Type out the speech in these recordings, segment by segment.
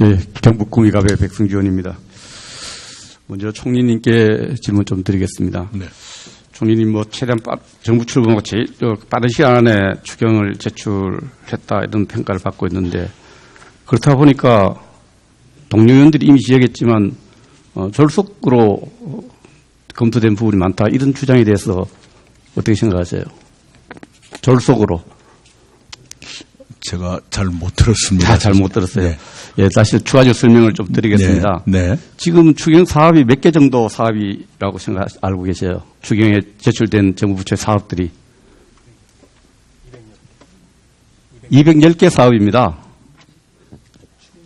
예, 경북 구미갑의 백승주 의원입니다. 먼저 총리님께 질문 좀 드리겠습니다. 네. 총리님 뭐 최대한 빠, 정부 출범하고 제일 저 빠른 시간 안에 추경을 제출했다 이런 평가를 받고 있는데 그렇다 보니까 동료 의원들이 이미 지적했지만 어, 졸속으로 어, 검토된 부분이 많다 이런 주장에 대해서 어떻게 생각하세요? 졸속으로 제가 잘 못 들었습니다. 다잘못 들었어요. 네. 예, 다시 추가적 설명을 좀 드리겠습니다. 네. 네. 지금 추경 사업이 몇 개 정도 사업이라고 생각 알고 계세요? 추경에 제출된 정부 부처의 사업들이 210개 사업입니다.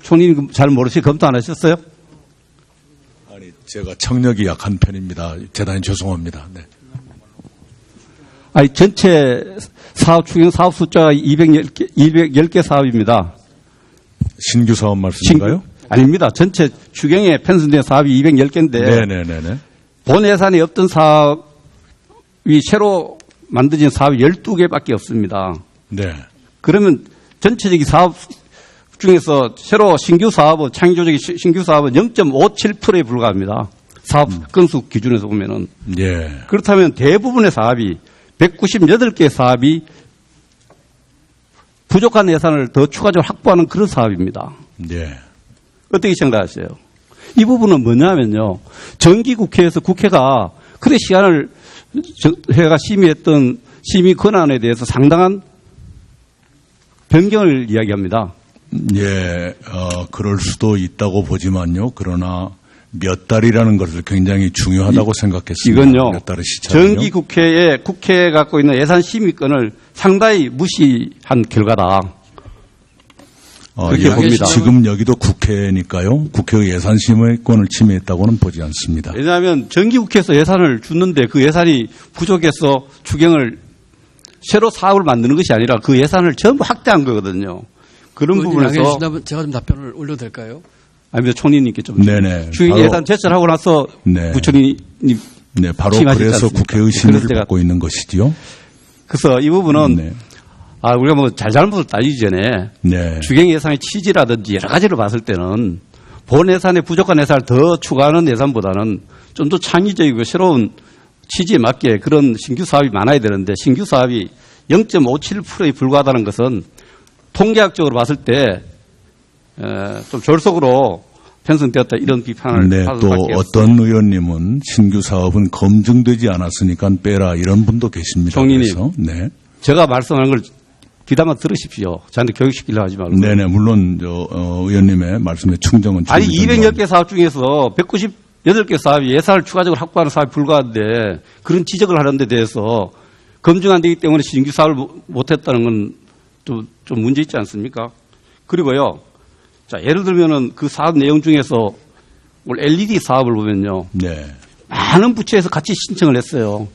총리님 잘 모르시 검토 안 하셨어요? 아니, 제가 청력이 약한 편입니다. 대단히 죄송합니다. 네. 아니 전체 사업 추경 사업 숫자가 210개, 210개 사업입니다. 신규 사업 말씀인가요? 아닙니다. 전체 추경에 편성된 사업이 210개인데 네네네네. 본 예산에 없던 사업이 새로 만들어진 사업이 12개밖에 없습니다. 네. 그러면 전체적인 사업 중에서 새로 신규 사업은 창조적인 시- 신규 사업은 0.57%에 불과합니다. 사업 건수 기준에서 보면은 예. 그렇다면 대부분의 사업이 198개 사업이 부족한 예산을 더 추가적으로 확보하는 그런 사업입니다. 예. 어떻게 생각하세요? 이 부분은 뭐냐면요. 정기국회에서 국회가 그래 시간을 저- 회가 심의했던 심의 권한에 대해서 상당한 변경을 이야기합니다. 예, 어, 그럴 수도 있다고 보지만요. 그러나 몇 달이라는 것을 굉장히 중요하다고 생각했습니다. 이건요. 몇 달의 시차는요. 정기 국회에 국회에 갖고 있는 예산 심의권을 상당히 무시한 결과다. 어, 그렇게 여기 봅니다. 지금 여기도 국회니까요. 국회의 예산 심의권을 침해했다고는 보지 않습니다. 왜냐하면 정기 국회에서 예산을 줬는데 그 예산이 부족해서 추경을 새로 사업을 만드는 것이 아니라 그 예산을 전부 확대한 거거든요. 그런 의원님 부분에서 제가 좀 답변을 올려도 될까요? 아닙니다. 총리님께 좀 네네. 바로- 예산 제출하고 나서 네. 부총리님 네, 바로 그래서? 국회의 심의를 받고 있는 것이지요. 그래서 이 부분은 네. 아 우리가 뭐 잘잘못을 따지기 전에 네. 추경 예산의 취지라든지 여러 가지를 봤을 때는 본 예산에 부족한 예산을 더 추가하는 예산보다는 좀 더 창의적이고 새로운 취지에 맞게 그런 신규 사업이 많아야 되는데 신규 사업이 0.57%에 불과하다는 것은 통계학적으로 봤을 때 좀 졸속으로 편성되었다 이런 비판을 네, 받을 또. 어떤 의원님은 신규 사업은 검증되지 않았으니까 빼라 이런 분도 계십니다. 총리님. 네, 제가 말씀하는 걸 귀담아 들으십시오. 저한테 교육시키려 하지 말고. 네, 네, 물론 저 어, 의원님의 말씀에 충정은 아니 충분히 210개 사업 중에서 198개 사업이 예산을 추가적으로 확보하는 사업이 불과한데 그런 지적을 하는 데 대해서 검증 안 되기 때문에 신규 사업을 못- 못했다는 건 좀 좀 문제 있지 않습니까? 그리고요. 자, 예를 들면은 그 사업 내용 중에서 오늘 LED 사업을 보면요. 네, 많은 부처에서 같이 신청을 했어요.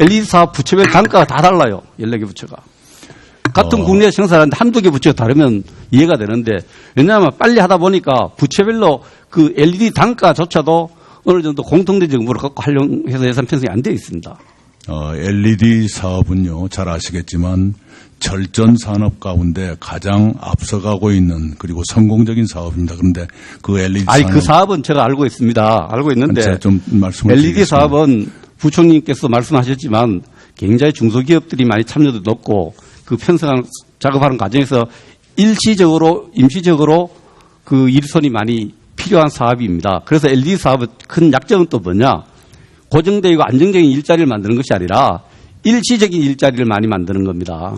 LED 사업 부처별 단가가 다 달라요. 14개 부처가. 같은 어. 국내 생산하는데 한두 개 부처가 다르면 이해가 되는데 왜냐하면 빨리 하다 보니까 부처별로 그 LED 단가조차도 어느 정도 공통된 정보를 갖고 활용해서 예산 편성이 안 되어 있습니다. 어, LED 사업은요, 잘 아시겠지만 절전 산업 가운데 가장 앞서가고 있는 그리고 성공적인 사업입니다. 그런데 그 LED 아니 산업 그 사업은 제가 알고 있습니다. 알고 있는데 제가 좀 말씀을 LED 드리겠습니다. 사업은 부총리께서 말씀하셨지만 굉장히 중소기업들이 많이 참여도 높고 그 편성하는 작업하는 과정에서 일시적으로 임시적으로 그 일손이 많이 필요한 사업입니다. 그래서 LED 사업의 큰 약점은 또 뭐냐? 고정되고 안정적인 일자리를 만드는 것이 아니라 일시적인 일자리를 많이 만드는 겁니다.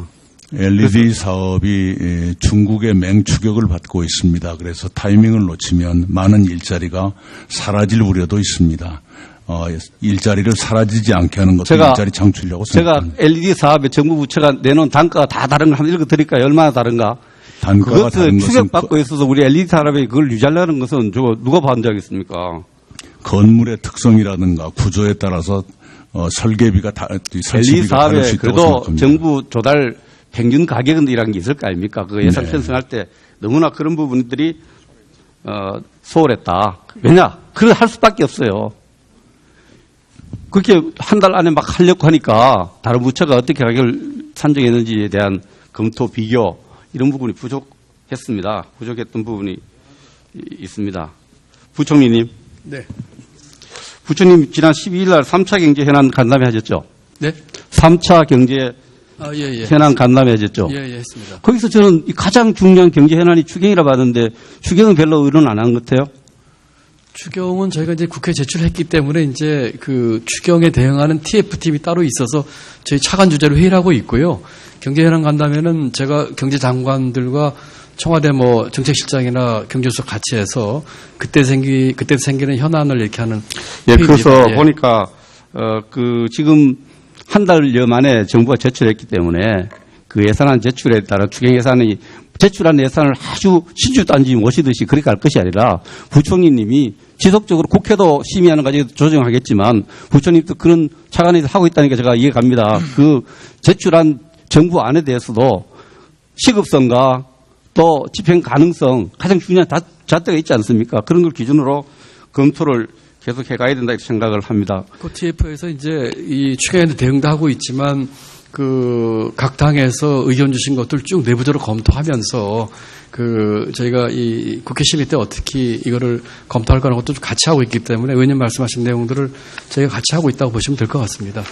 LED 사업이 에, 중국의 맹추격을 받고 있습니다. 그래서 타이밍을 놓치면 많은 일자리가 사라질 우려도 있습니다. 어, 일자리를 사라지지 않게 하는 것도 제가- 일자리 창출이라고 제가 생각합니다. LED 사업에 정부 부처가 내놓은 단가가 다 다른 걸 한번 읽어 드릴까요? 얼마나 다른가? 단가가 그것을 다른 추격받고 있어서 우리 엘리트 산업이 그걸 유지하려는 것은 저 누가 반대하겠습니까? 건물의 특성이라든가 구조에 따라서 어, 설계비가 다, 설치비가 다를 수 있다고 그래도 생각합니다. 정부 조달 평균 가격이라는 게 있을 거 아닙니까? 그 예산 네. 편성할 때 너무나 그런 부분들이 어, 소홀했다. 왜냐? 그걸 할 수밖에 없어요. 그렇게 한 달 안에 막 하려고 하니까 다른 부처가 어떻게 가격을 산정했는지에 대한 검토, 비교 이런 부분이 부족했습니다. 부족했던 부분이 이- 있습니다. 부총리님, 네. 부총님 지난 12일 날 3차 경제 현안 간담회 하셨죠? 네? 3차 경제 아, 예, 예. 현안 간담회 하셨죠? 예, 예, 했습니다. 거기서 저는 이 가장 중요한 경제 현안이 추경이라 봤는데 추경은 별로 의논 안 한 것 같아요. 추경은 저희가 이제 국회에 제출했기 때문에 이제 그 추경에 대응하는 TF팀이 따로 있어서 저희 차관 주제로 회의를 하고 있고요. 경제 현안 간다면은 제가 경제 장관들과 청와대 뭐 정책실장이나 경제수석 같이 해서 그때 생기 그때 생기는 현안을 이렇게 하는 예. 그래서 예. 보니까 어, 그 지금 한 달여 만에 정부가 제출했기 때문에 그 예산안 제출에 따라 추경 예산이 제출한 예산을 아주 신주단지 모시듯이 그렇게 할 것이 아니라 부총리님이 지속적으로 국회도 심의하는 과정에서 조정하겠지만 부총님도 그런 차관에서 하고 있다니까 제가 이해갑니다. 그 제출한 정부 안에 대해서도 시급성과 또 집행 가능성 가장 중요한 다- 잣대가 있지 않습니까? 그런 걸 기준으로 검토를 계속 해가야 된다 이렇게 생각을 합니다. 그 TF에서 이제 이 추경에 대응도 하고 있지만 그 각 당에서 의견 주신 것들 쭉 내부적으로 검토하면서 그 저희가 이 국회 심의 때 어떻게 이거를 검토할 거라는 것도 좀 같이 하고 있기 때문에 의원님 말씀하신 내용들을 저희가 같이 하고 있다고 보시면 될 것 같습니다.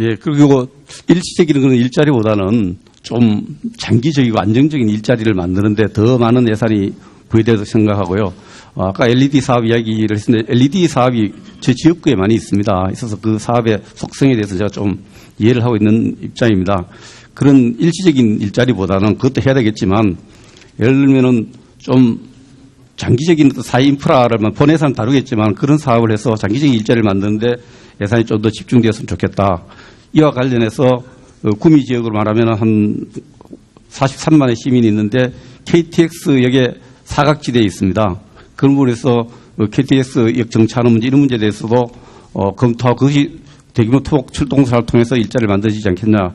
예, 그리고 일시적인 일자리보다는 좀 장기적이고 안정적인 일자리를 만드는데 더 많은 예산이 부여돼서 생각하고요. 어, 아까 LED 사업 이야기를 했는데 LED 사업이 제 지역구에 많이 있습니다. 있어서 그 사업의 속성에 대해서 제가 좀 이해를 하고 있는 입장입니다. 그런 일시적인 일자리보다는 그것도 해야 되겠지만 예를 들면은 좀 장기적인 그 사회 인프라라면 본 예산 다루겠지만 그런 사업을 해서 장기적인 일자리를 만드는데 예산이 좀 더 집중되었으면 좋겠다. 이와 관련해서 어, 구미 지역으로 말하면 한 43만의 시민이 있는데 KTX역에 사각지대에 있습니다. 그런 부분에서 어, KTX역 정차하는 문제 이런 문제에 대해서도 어, 검토하고 그것이 대규모 토목 출동사를 통해서 일자리를 만들어지지 않겠냐